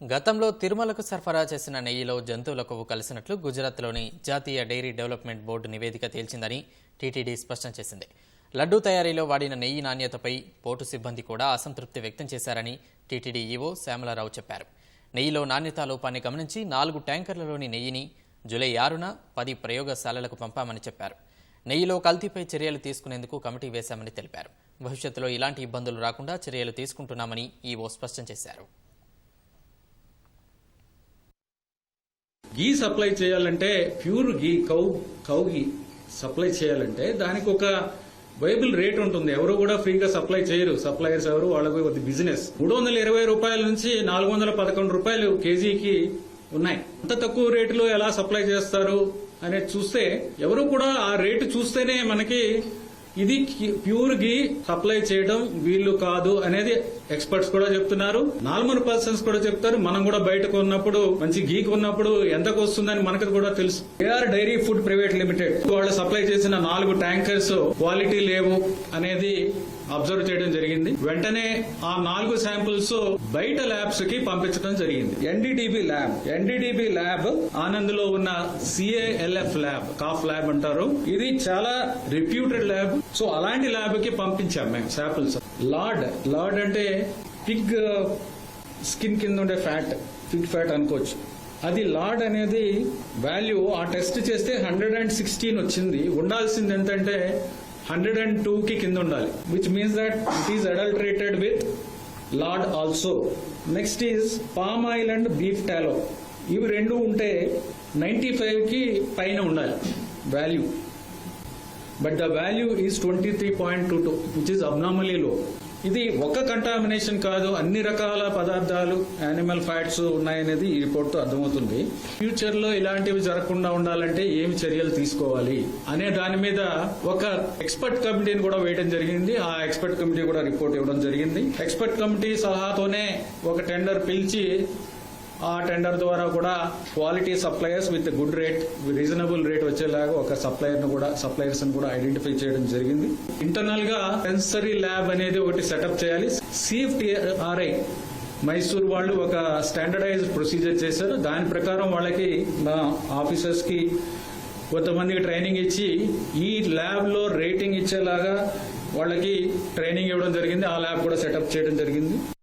గతంలో తిరుమలకు సరఫరా చేసిన నెయ్యిలో జంతువుల కొవ్వు కలిసినట్లు గుజరాత్లోని జాతీయ డైరీ డెవలప్మెంట్ బోర్డు నివేదిక తేల్చిందని టీటీడీ స్పష్టం చేసింది. లడ్డూ తయారీలో వాడిన నెయ్యి నాణ్యతపై పోటు సిబ్బంది కూడా అసంతృప్తి వ్యక్తం చేశారని టీటీడీ ఈవో శ్యామలారావు చెప్పారు. నెయ్యిలో నాణ్యతా లోపాన్ని గమనించి నాలుగు ట్యాంకర్లలోని నెయ్యిని జూలై ఆరున పది ప్రయోగశాలలకు పంపామని చెప్పారు. నెయ్యిలో కల్తీపై చర్యలు తీసుకునేందుకు కమిటీ వేశామని తెలిపారు. భవిష్యత్తులో ఇలాంటి ఇబ్బందులు రాకుండా చర్యలు తీసుకుంటున్నామని ఈవో స్పష్టం చేశారు. గీ సప్లై చేయాలంటే pure ghee cow cow ghee supply చేయాలంటే దానికి ఒక వైబుల్ రేట్ ఉంటుంది. ఎవరు కూడా ఫ్రీగా సప్లై చేయరు. సప్లయర్స్ ఎవరు వాళ్ళకు అది బిజినెస్. మూడు వందల ఇరవై రూపాయల నుంచి నాలుగు వందల పదకొండు రూపాయలు కేజీకి ఉన్నాయి. అంత తక్కువ రేటులో ఎలా సప్లై చేస్తారు అనేది చూస్తే ఎవరు కూడా ఆ రేటు చూస్తేనే మనకి ఇది ప్యూర్ గీ సప్లై చేయడం వీళ్ళు కాదు అనేది ఎక్స్పర్ట్స్ కూడా చెప్తున్నారు. నార్మల్ పర్సన్స్ కూడా చెప్తారు. మనం కూడా బయటకు ఉన్నప్పుడు మంచి గీ కొన్నప్పుడు ఎంతకు వస్తుందని మనకు కూడా తెలుసు. AR dairy food private limited వాళ్ళు సప్లై చేసిన నాలుగు ట్యాంకర్స్ క్వాలిటీ లేవు అనేది అబ్జర్వ్ చేయడం జరిగింది. వెంటనే ఆ నాలుగు శాంపుల్స్ బయట ల్యాబ్స్కి పంపించడం జరిగింది. ఎన్డీడీబీ ల్యాబ్ ఎన్డీడీబీ ల్యాబ్ ఆనంద్లో ఉన్న సిఏఎల్ఎఫ్ ల్యాబ్ కాఫ్ ల్యాబ్ అంటారు. ఇది చాలా రిప్యూటెడ్ ల్యాబ్. సో అలాంటి ల్యాబ్కి పంపించాం మేము శాంపిల్స్. లార్డ్ లార్డ్ అంటే పిగ్ స్కిన్ కింద ఉండే ఫ్యాట్ పిగ్ ఫ్యాట్ అనుకోవచ్చు. అది లార్డ్ అనేది వాల్యూ ఆ టెస్ట్ చేస్తే హండ్రెడ్ అండ్ సిక్స్టీన్ వచ్చింది. ఉండాల్సింది ఎంతంటే హండ్రెడ్ అండ్ టూ కి కింద ఉండాలి. Which means that it is adulterated with lard also next is palm oil and beef tallow ఇవి రెండు ఉంటే నైన్టీ ఫైవ్కి పైన ఉండాలి value. But the value is twenty three point two two which is abnormally low ఇది ఒక contamination కాదు అన్ని రకాల పదార్థాలు యానిమల్ ఫ్యాట్స్ ఉన్నాయనేది ఈ రిపోర్ట్తో అర్థమవుతుంది. ఫ్యూచర్లో ఇలాంటివి జరగకుండా ఉండాలంటే ఏమి చర్యలు తీసుకోవాలి అనే దాని మీద ఒక ఎక్స్పర్ట్ కమిటీని కూడా వేయడం జరిగింది. ఆ ఎక్స్పర్ట్ కమిటీ కూడా రిపోర్ట్ ఇవ్వడం జరిగింది. ఎక్స్పర్ట్ కమిటీ సలహాతోనే ఒక టెండర్ పిలిచి ఆ టెండర్ ద్వారా కూడా quality suppliers with good rate reasonable rate వచ్చేలాగా ఒక సప్లయర్ను కూడా సప్లయర్స్ను కూడా ఐడెంటిఫై చేయడం జరిగింది. ఇంటర్నల్గా సెన్సరీ ల్యాబ్ అనేది ఒకటి సెటప్ చేయాలి. సిఎఫ్టిఆర్ఐ మైసూర్ వాళ్ళు ఒక స్టాండర్డైజ్డ్ ప్రొసీజర్ చేశారు. దాని ప్రకారం వాళ్ళకి మా ఆఫీసర్స్కి కొంతమందికి ట్రైనింగ్ ఇచ్చి ఈ ల్యాబ్లో రేటింగ్ ఇచ్చేలాగా వాళ్ళకి ట్రైనింగ్ ఇవ్వడం జరిగింది. ఆ ల్యాబ్ కూడా సెటప్ చేయడం జరిగింది.